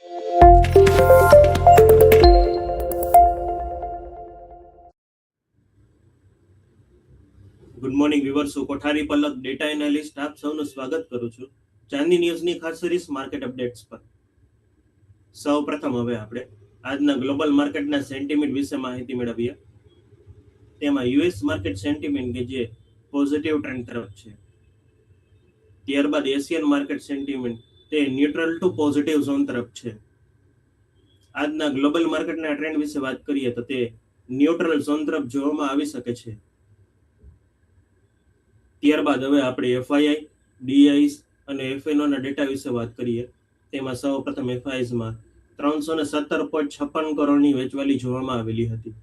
Good morning viewers Kothari Palak data analyst આપ સૌનું સ્વાગત કરું છું ચાંદી ન્યૂઝની ખાસ સિરીઝ માર્કેટ અપડેટ્સ પર. સૌ પ્રથમ હવે આપણે આજના ગ્લોબલ માર્કેટના સેન્ટિમેન્ટ વિશે માહિતી મેળવીએ. તેમાં યુએસ માર્કેટ સેન્ટિમેન્ટ કે જે પોઝિટિવ ટ્રેન્ડ તરફ છે. ત્યારબાદ એશિયન માર્કેટ સેન્ટિમેન્ટ તે ન્યુટ્રલ ટુ પોઝિટિવ ઝોન તરફ છે. આજના ગ્લોબલ માર્કેટના ટ્રેન્ડ વિશે વાત કરીએ તો તે ન્યુટ્રલ ઝોન તરફ જોવામાં આવી શકે છે. ત્યારબાદ હવે આપણે એફઆઈઆઈ ડીઆઈસ અને એફએનઓના ડેટા વિશે વાત કરીએ. તેમાં સૌ પ્રથમ એફઆઈએસમાં ત્રણસો ને સત્તર પોઈન્ટ છપ્પન કરોડની વેચવાલી જોવામાં આવેલી હતી.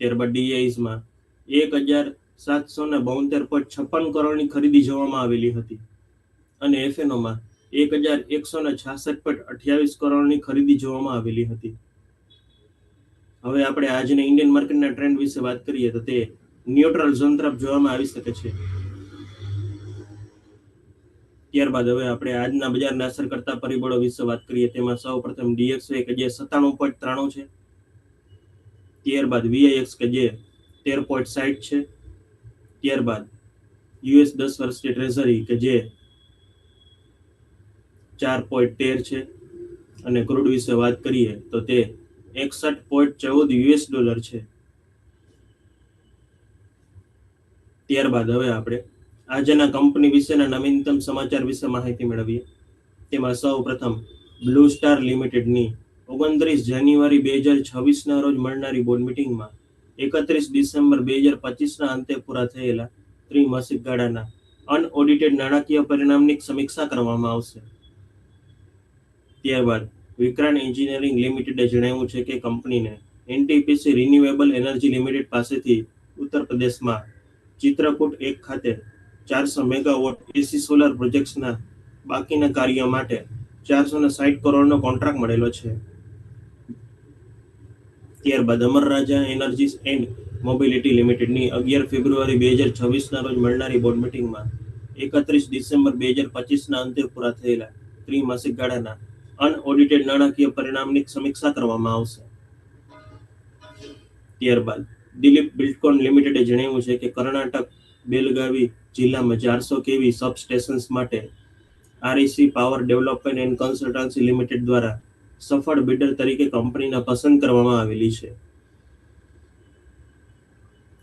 ત્યારબાદ ડીઆઈસમાં એક હજાર સાતસો ને બોતેર પોઈન્ટ છપ્પન કરોડની ખરીદી જોવામાં આવેલી હતી. અને એફએનઓમાં એક હજાર એકસો ને છાસઠ પોઈન્ટ અઠ્યાવીસ કરોડની ખરીદી જોવામાં આવેલી હતી. હવે આપણે આજના ઇન્ડિયન માર્કેટના ટ્રેન્ડ વિશે વાત કરીએ તો તે ન્યુટ્રલ ઝોન તરફ જોવામાં આવી શકે છે. ત્યારબાદ હવે આપણે આજના બજારને અસર કરતા પરિબળો વિશે વાત કરીએ, તેમાં સૌ પ્રથમ ડીએક્સ કે જે સત્તાણું પોઈન્ટ ત્રાણું છે. ત્યારબાદ વીઆઈએક્સ કે જે તેર પોઈન્ટ સાઠ છે. ત્યારબાદ યુએસ દસ વર્ષની ટ્રેઝરી કે જે ચાર પોઈન્ટ તેર છે. અને ક્રૂડ વિશે વાત કરીએ તો તે એકસઠ પોઈન્ટ ચૌદ યુએસ ડોલર છે. ત્યારબાદ હવે આપણે આજના કંપની વિશેના નવીનતમ સમાચાર વિશે માહિતી મેળવીએ. તેમાં સૌ પ્રથમ બ્લુ સ્ટાર લિમિટેડની ઓગણત્રીસ જાન્યુઆરી બે હજાર છવ્વીસના રોજ મળનારી બોર્ડ મિટિંગમાં એકત્રીસ ડિસેમ્બર બે હજાર પચીસના અંતે પૂરા થયેલા ત્રિમાસિક ગાળાના અનઓડિટેડ નાણાકીય પરિણામની સમીક્ષા કરવામાં આવશે. ત્યારબાદ વિક્રાંત એન્જિનિયરિંગ લિમિટેડે જણાવ્યું છે કે કંપનીને એનટીપીસી રિન્યુએબલ એનર્જી લિમિટેડ પાસેથી ઉત્તર પ્રદેશમાં ચિત્રકૂટ એક ખાતે ચારસો મેગાવોટ એસી સોલાર પ્રોજેક્ટ્સના બાકીના કાર્ય માટે ચારસો ને સાઠ કરોડનો કોન્ટ્રાક્ટ મળેલો છે. ત્યારબાદ Amara Raja Energies and Mobility લિમિટેડની અગિયાર ફેબ્રુઆરી બે હજાર છવ્વીસના રોજ મળનારી બોર્ડ મિટિંગમાં એકત્રીસ ડિસેમ્બર બે હજાર પચીસના અંતે પૂરા થયેલા ત્રિમાસિક ગાળાના અનઓડિટેડ નાણાકીય પરિણામની સમીક્ષા કરવામાં આવશે. ત્યારબાદ દિલીપ બિલ્ટકોન લિમિટેડે જણાવ્યું છે કે કર્ણાટક, બેલગાવી જિલ્લામાં ચારસો કેવી સબસ્ટેશન્સ માટે REC power development and consultancy limited દ્વારા સફળ બિડર તરીકે કંપનીને પસંદ કરવામાં આવેલી છે.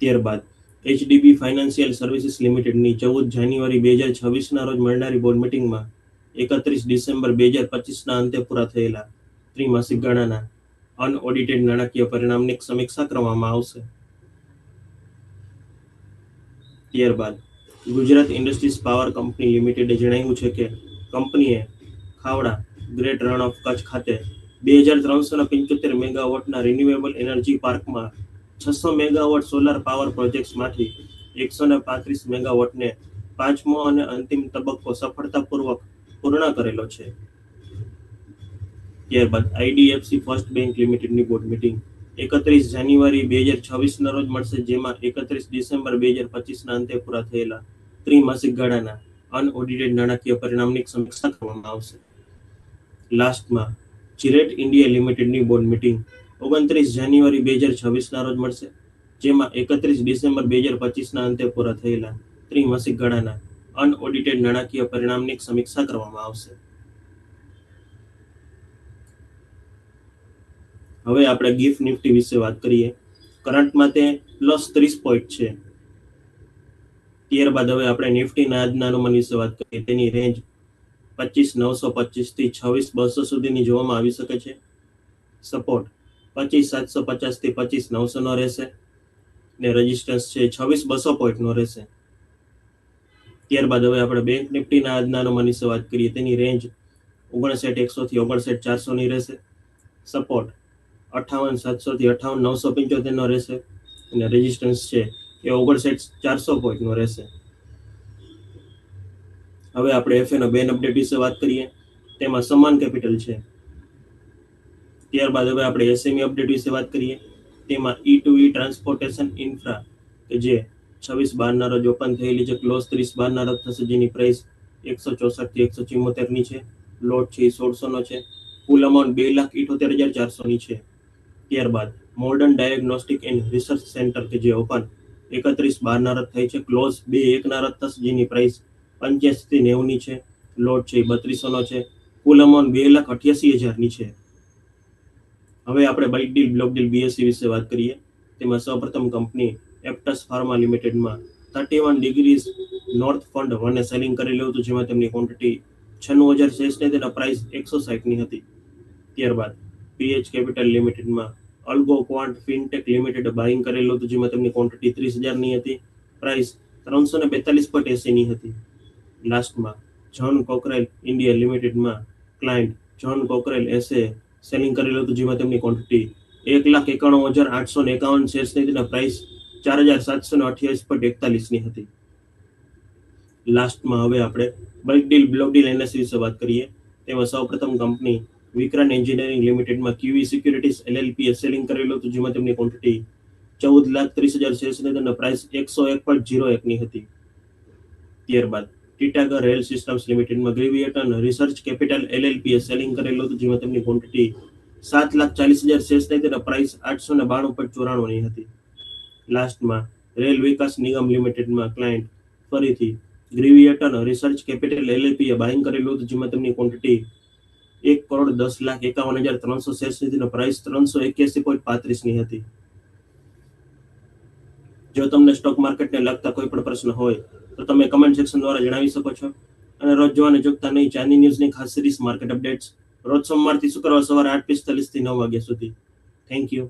ત્યારબાદ એચડીબી ફાઇનાન્શિયલ સર્વિસીસ લિમિટેડની ચૌદ જાન્યુઆરી બે હજાર છવ્વીસના રોજ મળનારી બોર્ડ મિટિંગમાં એકત્રીસ ડિસેમ્બર બે હજાર પચીસના અંતે પૂરા થયેલા ત્રિમાસિક ગાળાના અનઓડિટેડ નાણાકીય પરિણામની સમીક્ષા કરવામાં આવશે. ત્યારબાદ ગુજરાત ઇન્ડસ્ટ્રીઝ પાવર કંપની લિમિટેડે જણાવ્યું છે કે કંપનીએ ખાવડા ગ્રેટ રણ ઓફ કચ્છ ખાતે બે હજાર ત્રણસો પંચોતેર મેગાવોટના રિન્યુએબલ એનર્જી પાર્કમાં છસો મેગાવોટ સોલાર પાવર પ્રોજેક્ટ્સમાંથી એકસો ને પાંત્રીસ મેગાવોટને પાંચમો અને અંતિમ તબક્કો સફળતાપૂર્વક પૂર્ણ કરેલો છે. ત્યારબાદ આઈડીએફસી ફર્સ્ટ બેંક લિમિટેડની બોર્ડ મિટિંગ એકત્રીસ જાન્યુઆરી બે હજાર છવ્વીસના રોજ મળશે, જેમાં એકત્રીસ ડિસેમ્બર બે હજાર પચીસના અંતે પૂરા થયેલા ત્રિમાસિક ગાળાના અનઓડિટેડ નાણાકીય પરિણામની સમીક્ષા કરવામાં આવશે. લાસ્ટમાં જીરેટ ઇન્ડિયા લિમિટેડની બોર્ડ મિટિંગ ઓગણત્રીસ જાન્યુઆરી બે હજાર છવ્વીસના રોજ મળશે, જેમાં એકત્રીસ ડિસેમ્બર બે હજાર પચીસના અંતે પૂરા થયેલા ત્રિમાસિક ગાળાના અનઓડિટેડ નાણાકીય પરિણામની સમીક્ષા કરવામાં આવશે. હવે આપણે ગિફ્ટ નિફ્ટી વિશે વાત કરીએ. કરંટમાં તે પ્લસ ત્રીસ પોઈન્ટ છે. ત્યારબાદ હવે આપણે નિફ્ટીના આજના અનુમાન વિશે વાત કરીએ. તેની રેન્જ પચીસ, નવસો પચીસથી છવ્વીસ, બસો સુધીની જોવામાં આવી શકે છે. સપોર્ટ પચીસ, સાતસો પચાસથી પચીસ નવસો નો રહેશે. ને રજિસ્ટન્સ છે છવ્વીસ, બસો પોઈન્ટ નો રહેશે. ત્યારબાદ હવે આપણે બેંક નિફ્ટીના આજના વિશે વાત કરીએ, તેની રેન્જ ઓગણસાઠ એકસો થી ઓગણસાઠ ચારસો ની રહેશે. સપોર્ટ અઠાવન સાતસો થી અઠાવન નવસો પંચોતેર નો રહેશે. અને રેઝિસ્ટન્સ છે એ ઓગણસાઠ, ચારસો પોઈન્ટ નો રહેશે. હવે આપણે એફએનો બેન અપડેટ વિશે વાત કરીએ. તેમાં સમાન કેપિટલ છે. ત્યારબાદ હવે આપણે એસએમઈ અપડેટ વિશે વાત કરીએ. તેમાં E to E transportation infra કે જે છવ્વીસ બારના રોજ ઓપન થયેલી છે. ક્લોઝ ત્રીસ બારના રોજ થશે, જેની પ્રાઇસ એકસો ચોસઠથી એકસો ચુમ્મોતેરની છે. લોટ છે એ સોળસો નો છે. કુલ અમાઉન્ટ બે લાખ ઇઠોતેર હજાર ચારસોની છે. ત્યારબાદ modern diagnostic and research centre કે જે ઓપન એકત્રીસ બારના રદ થઈ છે. ક્લોઝ બે એકના રદ થશે, જેની પ્રાઇસ પંચ્યાસી થી નેવુંની છે. લોટ છે એ બત્રીસોનો છે. કુલ અમાઉન્ટ બે લાખ અઠ્યાસી હજારની છે. હવે આપણે bulk deal block deal BSC વિશે વાત કરીએ. તેમાં સૌપ્રથમ company Aptus pharma લિમિટેડમાં thirty one degrees north fund વને selling કરેલું હતું જેમાં તેમની ક્વોન્ટિટી છન્નું હજાર શેર્સને તેના પ્રાઇસ એકસો સાહીઠની હતી. ત્યારબાદ PH capital લિમિટેડમાં algo quant fintech limited buying કરેલું હતું જેમાં તેમની ક્વોન્ટિટી ત્રીસ હજારની હતી પ્રાઇસ ત્રણસો ને બેતાલીસ પોઈન્ટ એસીની હતી. લાસ્ટમાં જ્હોન કોકરેલ ઇન્ડિયા લિમિટેડમાં ક્લાયન્ટ જ્હોન કોકરેલ એસે સેલિંગ કરેલું હતું જેમાં તેમની ક્વોન્ટિટી એક લાખ એકાણું હજાર આઠસો ને એકાવન શેર્સની તેના પ્રાઇસ ચાર હજાર સાતસો ને અઠ્યાવીસ પોઈન્ટ એકતાલીસની હતી. લાસ્ટમાં હવે આપણે bulk deal block deal NSC વિશે વાત કરીએ. તેમાં સૌપ્રથમ કંપની વિક્રાંત એન્જિનિયરિંગ લિમિટેડમાં ક્યુવી સિક્યુરિટીઝ એલએલપી સેલિંગ કરેલું હતું, જેમાં તેમની ક્વોન્ટિટી ચૌદ લાખ ત્રીસ હજાર શેર્સની તેના પ્રાઇસ એકસો એક પોઈન્ટ જીરો એકની હતી. ત્યારબાદ Titagarh rail systems લિમિટેડમાં Graviton research capital LLP selling કરેલું હતું, જેમાં તેમની ક્વોન્ટિટી સાત લાખ ચાલીસ હજાર શેર્સની તેના પ્રાઇસ આઠસો ને બાણું પોઈન્ટ ચોરાણુંની હતી. લાસ્ટમાં રેલ વિકાસ નિગમ લિમિટેડમાં ક્લાયન્ટ ફરીથી ગ્રીવિયટન રિસર્ચ કેપિટલ એલએલપી એ બાઇંગ કરેલું હતું, જેમાં તેમની ક્વોન્ટિટી એક કરોડ દસ લાખ એકાવન હજાર ત્રણસો સુધીનો પ્રાઇસ ત્રણસો એક્યાસી પોઈન્ટ પાંત્રીસની હતી. જો તમને સ્ટોક માર્કેટને લગતા કોઈ પણ પ્રશ્ન હોય, તો તમે કમેન્ટ સેક્શન દ્વારા જણાવી શકો છો. અને રોજ જોવાને ચૂકતા નહીં ચાની ન્યૂઝની ખાસ સિરીઝ માર્કેટ અપડેટ્સ રોજ સોમવારથી શુક્રવાર સવારે આઠ પિસ્તાલીસથી નવ વાગ્યા સુધી. Thank you